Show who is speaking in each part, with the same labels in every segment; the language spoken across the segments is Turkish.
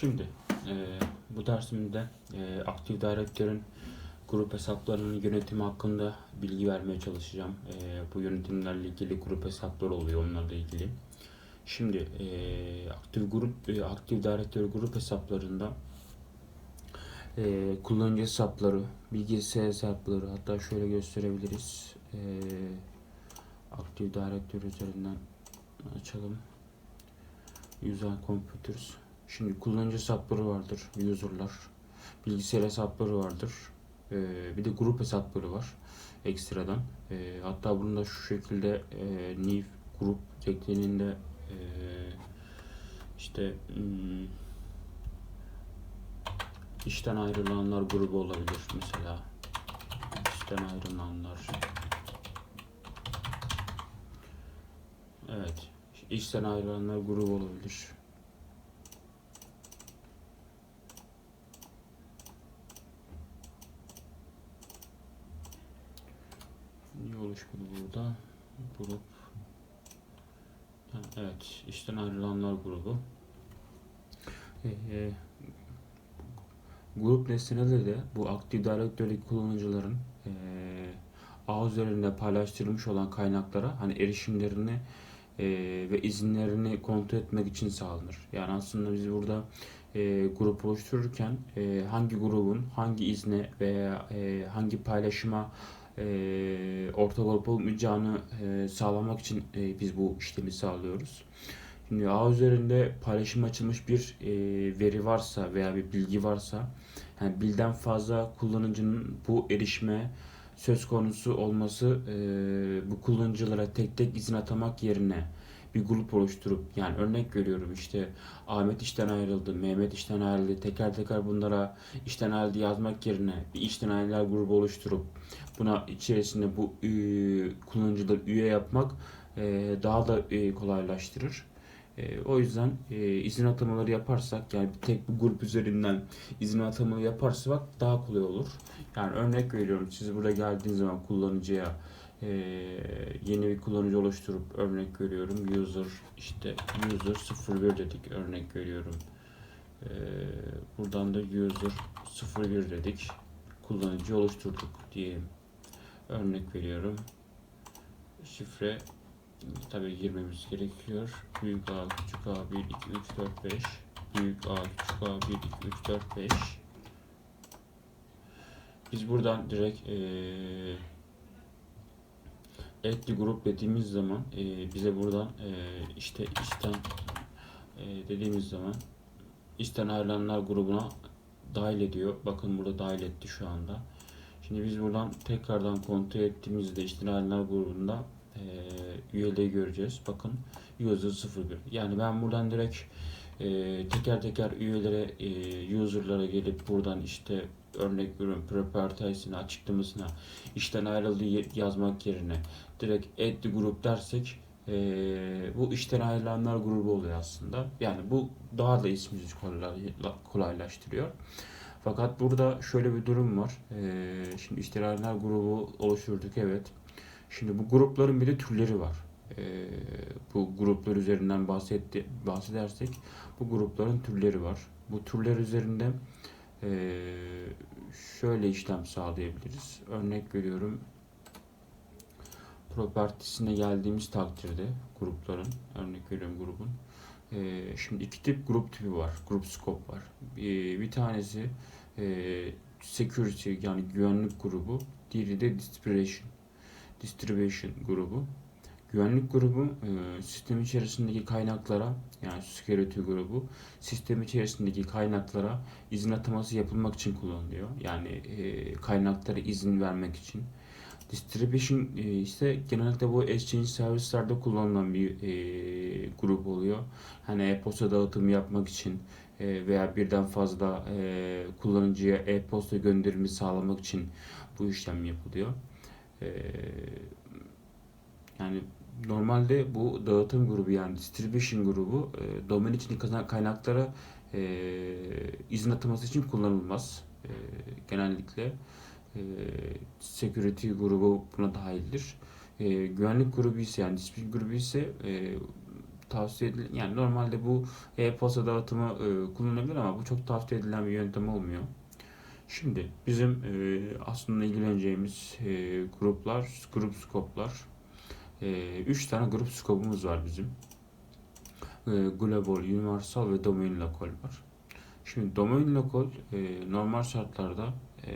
Speaker 1: Şimdi e, bu dersimde e, Active Directory'in grup hesaplarının yönetimi hakkında bilgi vermeye çalışacağım. E, bu yönetimlerle ilgili grup hesapları oluyor onlarla ilgili. Şimdi e, Active Grup e, Active Directory grup hesaplarında e, kullanıcı hesapları, bilgisayar hesapları hatta şöyle gösterebiliriz. E, Active Directory üzerinden açalım. User Computers. Şimdi kullanıcı hesapları vardır, user'lar. Bilgisayar hesapları vardır. Ee, bir de grup hesapları var ekstradan. Ee, hatta bunu da şu şekilde e, new grup şeklinde e, işte hmm, işten ayrılanlar grubu olabilir mesela. İşten ayrılanlar. Evet. İşten ayrılanlar grubu olabilir. Oluşmadı burada? Grup. Evet, işten ayrılanlar grubu. Ee, grup nesneleri de bu Active Directory kullanıcıların ee, ağ üzerinde paylaştırılmış olan kaynaklara hani erişimlerini ee, ve izinlerini kontrol etmek için sağlanır. Yani aslında biz burada e, grup oluştururken e, hangi grubun hangi izne veya e, hangi paylaşıma e, ortak olup olmayacağını e, sağlamak için e, biz bu işlemi sağlıyoruz. Şimdi ağ üzerinde paylaşım açılmış bir e, veri varsa veya bir bilgi varsa yani birden fazla kullanıcının bu erişime söz konusu olması e, bu kullanıcılara tek tek izin atamak yerine bir grup oluşturup yani örnek veriyorum işte Ahmet işten ayrıldı, Mehmet işten ayrıldı. Teker teker bunlara işten ayrıldı yazmak yerine bir işten ayrılar grubu oluşturup buna içerisinde bu e, kullanıcıları üye yapmak e, daha da e, kolaylaştırır. E, o yüzden e, izin atamaları yaparsak yani tek bir grup üzerinden izin atamaları yaparsak daha kolay olur. Yani örnek veriyorum siz buraya geldiğiniz zaman kullanıcıya e, yeni bir kullanıcı oluşturup örnek veriyorum user işte user 01 dedik örnek veriyorum. E, buradan da user 01 dedik. Kullanıcı oluşturduk diyelim. Örnek veriyorum. Şifre tabii girmemiz gerekiyor. Büyük A, küçük A, 1, 2, 3, 4, 5. Büyük A, küçük A, 1, 2, 3, 4, 5. Biz buradan direkt eee etli grup dediğimiz zaman eee, bize buradan eee, işte işten eee, dediğimiz zaman işten ayrılanlar grubuna dahil ediyor. Bakın burada dahil etti şu anda. Şimdi biz buradan tekrardan kontrol ettiğimizde işten ayrılanlar grubunda e, üyeliği göreceğiz. Bakın user 01. Yani ben buradan direkt e, teker teker üyelere, e, user'lara gelip buradan işte örnek veriyorum properties'ine, açıklamasına işten ayrıldığı ye- yazmak yerine direkt add the group dersek e, bu işten ayrılanlar grubu oluyor aslında. Yani bu daha da ismimizi kolay- kolaylaştırıyor. Fakat burada şöyle bir durum var. E, şimdi işten ayrılanlar grubu oluşturduk evet. Şimdi bu grupların bir de türleri var. Ee, bu gruplar üzerinden bahsetti, bahsedersek bu grupların türleri var. Bu türler üzerinde ee, şöyle işlem sağlayabiliriz. Örnek veriyorum. Propertiesine geldiğimiz takdirde grupların, örnek veriyorum grubun. ee, şimdi iki tip grup tipi var. Grup scope var. Bir, bir tanesi security yani güvenlik grubu. Diğeri de distribution distribution grubu. Güvenlik grubu e, sistem içerisindeki kaynaklara yani security grubu sistem içerisindeki kaynaklara izin ataması yapılmak için kullanılıyor. Yani e, kaynaklara izin vermek için. Distribution e, ise genelde bu exchange servislerde kullanılan bir e, grup oluyor. Hani e-posta dağıtımı yapmak için veya birden fazla kullanıcıya e-posta gönderimi sağlamak için bu işlem yapılıyor. Yani normalde bu dağıtım grubu yani distribution grubu e, domain içindeki kaynaklara e, izin ataması için kullanılmaz. E, genellikle e, security grubu buna dahildir. E, güvenlik grubu ise yani distribution grubu ise e, tavsiye edilen yani normalde bu e-posta dağıtımı e, kullanılabilir ama bu çok tavsiye edilen bir yöntem olmuyor. Şimdi bizim e, aslında ilgileneceğimiz e, gruplar, grup skoplar. E, üç tane grup skopumuz var bizim. E, global, universal ve domain local var. Şimdi domain local e, normal şartlarda e,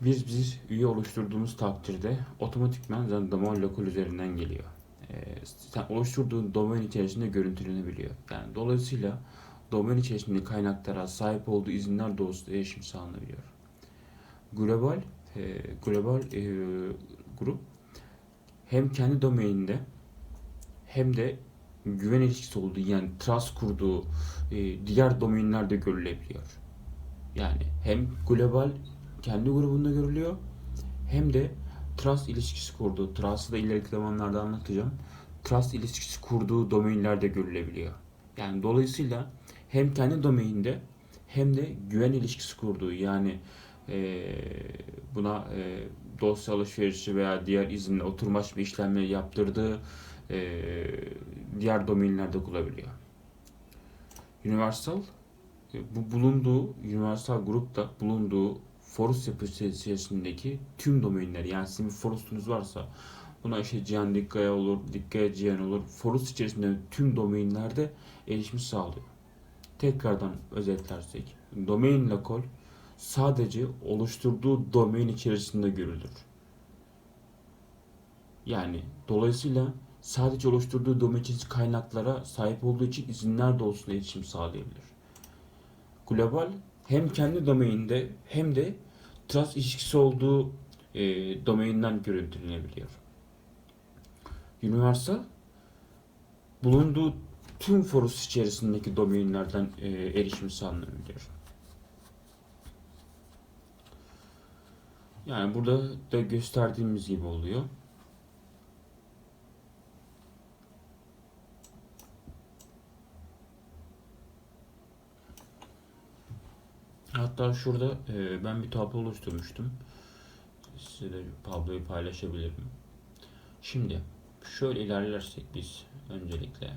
Speaker 1: biz biz üye oluşturduğumuz takdirde otomatikman zaten domain local üzerinden geliyor. E, sen oluşturduğun domain içerisinde görüntülenebiliyor. Yani dolayısıyla domain içerisinde kaynaklara sahip olduğu izinler doğrultusunda erişim sağlanabiliyor. Global e, global e, grup hem kendi domaininde hem de güven ilişkisi olduğu yani trust kurduğu e, diğer domainlerde görülebiliyor. Yani hem global kendi grubunda görülüyor hem de trust ilişkisi kurduğu, trust'ı da ileriki zamanlarda anlatacağım. Trust ilişkisi kurduğu domainlerde görülebiliyor. Yani dolayısıyla hem kendi domaininde hem de güven ilişkisi kurduğu yani e, buna e, dosya alışverişi veya diğer izinle oturmaş bir işlemleri yaptırdığı e, diğer domainlerde kullanabiliyor. Universal e, bu bulunduğu Universal grupta bulunduğu forus yapısı içerisindeki tüm domainler yani sizin bir forustunuz varsa buna işte Cihan Dikkaya olur, Dikkaya Cihan olur. Forus içerisinde tüm domainlerde erişim sağlıyor. Tekrardan özetlersek domain local sadece oluşturduğu domain içerisinde görülür. Yani dolayısıyla sadece oluşturduğu domain içerisindeki kaynaklara sahip olduğu için izinler doğrultusunda erişim sağlayabilir. Global hem kendi domaininde hem de trust ilişkisi olduğu e, domainden görüntülenebiliyor. Universal bulunduğu tüm forus içerisindeki domainlerden e, erişim sağlanabiliyor. Yani burada da gösterdiğimiz gibi oluyor. Hatta şurada e, ben bir tablo oluşturmuştum. Size de tabloyu paylaşabilirim. Şimdi şöyle ilerlersek biz öncelikle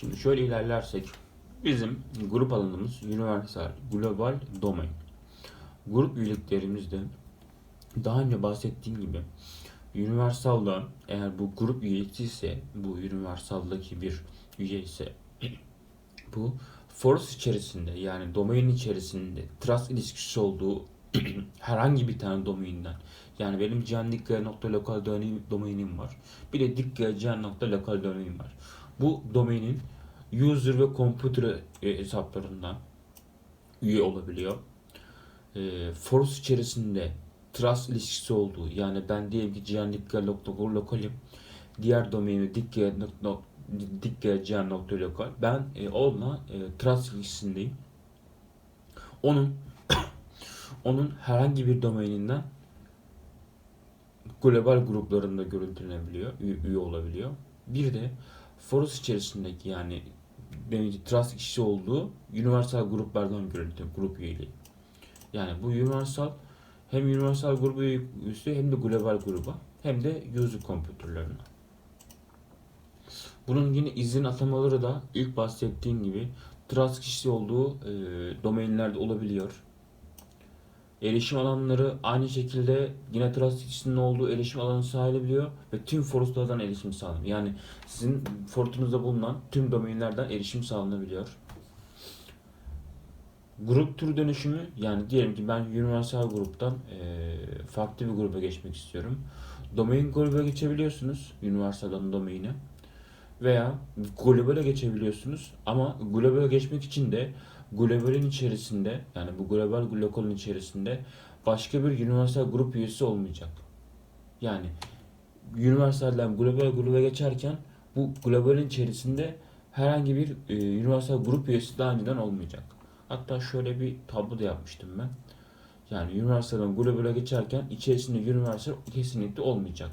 Speaker 1: Şimdi şöyle ilerlersek bizim grup alanımız Universal Global Domain. Grup üyeliklerimizde daha önce bahsettiğim gibi Universal'da eğer bu grup üyesi ise bu Universal'daki bir üye ise bu force içerisinde yani domain içerisinde trust ilişkisi olduğu herhangi bir tane domainden yani benim cihandikkaya.lokal domainim var. Bir de dikkaya.lokal domainim var. Bu domainin user ve computer hesaplarından üye olabiliyor. E, force içerisinde trust ilişkisi olduğu yani ben diyelim ki cihandikkaya.lokal lokalim diğer domaini dikkaya.cihan.lokal ben e, onunla e, trust ilişkisindeyim. Onun onun herhangi bir domaininden global gruplarında görüntülenebiliyor, üye olabiliyor. Bir de Forus içerisindeki yani benimki trust kişi olduğu universal gruplardan görüntü, grup üyeliği. Yani bu universal hem universal grubu üyesi hem de global gruba hem de user kompütürlerine. Bunun yine izin atamaları da ilk bahsettiğim gibi trust kişisi olduğu e, domainlerde olabiliyor. Erişim alanları aynı şekilde yine trust kişisinin olduğu erişim alanı sağlayabiliyor ve tüm foruslardan erişim sağlanıyor. Yani sizin fortunuzda bulunan tüm domainlerden erişim sağlanabiliyor. Grup tür dönüşümü yani diyelim ki ben Universal gruptan e, farklı bir gruba geçmek istiyorum. Domain gruba geçebiliyorsunuz. Universal'dan domain'e. Veya globale geçebiliyorsunuz. Ama globale geçmek için de globalin içerisinde yani bu global lokalin içerisinde başka bir universal grup üyesi olmayacak. Yani universalden global gruba geçerken bu globalin içerisinde herhangi bir e, universal grup üyesi daha önceden olmayacak. Hatta şöyle bir tablo da yapmıştım ben. Yani universalden globale geçerken içerisinde universal kesinlikle olmayacak.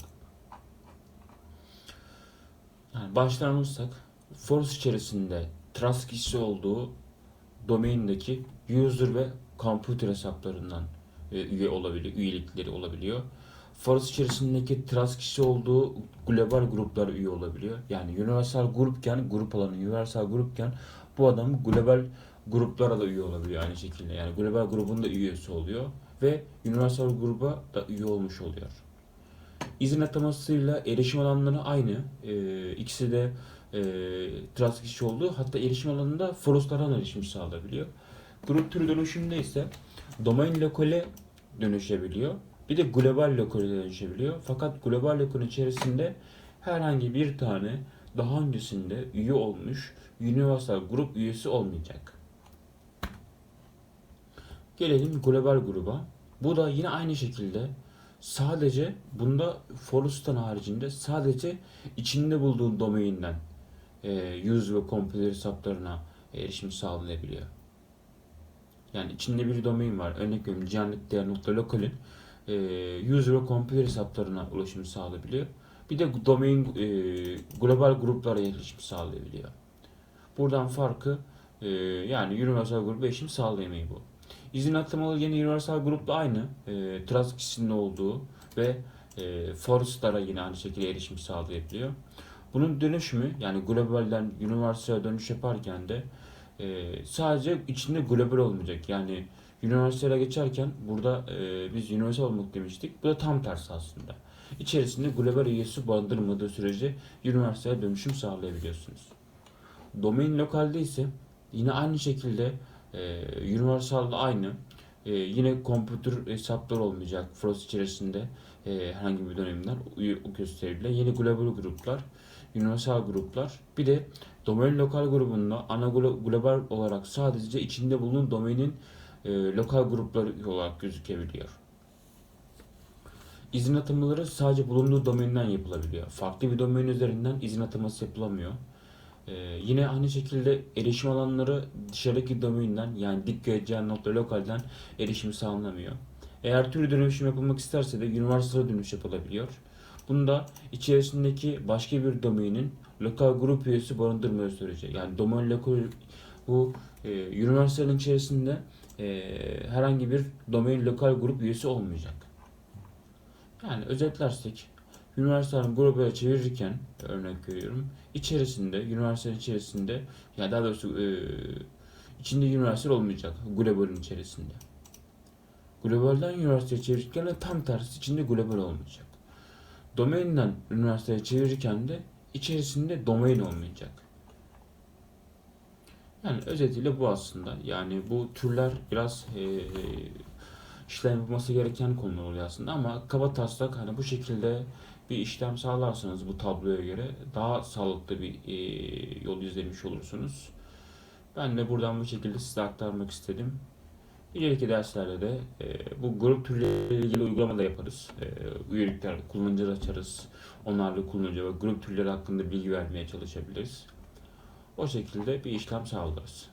Speaker 1: Yani baştan alırsak force içerisinde trust kişisi olduğu domaindeki user ve computer hesaplarından e, üye olabiliyor, üyelikleri olabiliyor. Forest içerisindeki trust kişisi olduğu global gruplar üye olabiliyor. Yani universal grupken, grup alanı universal grupken bu adam global gruplara da üye olabiliyor aynı şekilde. Yani global grubun da üyesi oluyor ve universal gruba da üye olmuş oluyor. İzin atamasıyla erişim alanları aynı. Ee, ikisi de e, trust kişi olduğu hatta erişim alanında forestlardan erişim sağlayabiliyor. Grup türü dönüşümde ise domain lokale dönüşebiliyor. Bir de global lokale dönüşebiliyor. Fakat global lokal içerisinde herhangi bir tane daha öncesinde üye olmuş universal grup üyesi olmayacak. Gelelim global gruba. Bu da yine aynı şekilde sadece bunda Forest'tan haricinde sadece içinde bulduğun domainden yüz ve computer hesaplarına erişim sağlanabiliyor. Yani içinde bir domain var. Örnek veriyorum cihanetdr.local'in e, user ve computer hesaplarına ulaşım sağlayabiliyor. Bir de domain e, global gruplara erişim sağlayabiliyor. Buradan farkı e, yani universal gruba erişim sağlayamayı bu. İzin atlamalı yine universal grupla aynı. E, kişisinin olduğu ve e, forestlara yine aynı şekilde erişim sağlayabiliyor. Bunun dönüşümü yani globalden universal'e dönüş yaparken de e, sadece içinde global olmayacak. Yani universal'e geçerken burada e, biz universal olmak demiştik. Bu da tam tersi aslında. İçerisinde global üyesi barındırmadığı sürece universal'e dönüşüm sağlayabiliyorsunuz. Domain lokalde ise yine aynı şekilde e, universal'da aynı. E, yine computer hesaplar olmayacak Frost içerisinde e, herhangi bir dönemden üye gösterebilir. Yeni global gruplar, universal gruplar. Bir de domain lokal grubunda ana glo- global olarak sadece içinde bulunan domainin e, lokal grupları olarak gözükebiliyor. İzin atamaları sadece bulunduğu domainden yapılabiliyor. Farklı bir domain üzerinden izin ataması yapılamıyor. Ee, yine aynı şekilde erişim alanları dışarıdaki domainden yani dik.lokal'den erişim sağlanamıyor. Eğer türlü dönüşüm yapılmak isterse de universal'a dönüş yapılabiliyor. Bunda içerisindeki başka bir domainin lokal grup üyesi barındırmıyor sürece. Yani domain lokal bu e, universal'in içerisinde e, herhangi bir domain lokal grup üyesi olmayacak. Yani özetlersek Universal'ın globale çevirirken örnek veriyorum içerisinde Universal içerisinde ya daha doğrusu e, içinde Universal olmayacak globalin içerisinde. Globalden Universal'e çevirirken tam tersi içinde global olmayacak. Domainden Universal'e çevirirken de içerisinde domain olmayacak. Yani özetiyle bu aslında. Yani bu türler biraz e, işlem yapılması gereken konular oluyor aslında ama kaba taslak hani bu şekilde bir işlem sağlarsanız bu tabloya göre daha sağlıklı bir e, yol izlemiş olursunuz. Ben de buradan bu şekilde size aktarmak istedim. İleriki derslerde de e, bu grup türleriyle ilgili uygulama da yaparız. E, üyelikler, kullanıcı açarız. Onlarla kullanıcı ve grup türleri hakkında bilgi vermeye çalışabiliriz. O şekilde bir işlem sağlarız.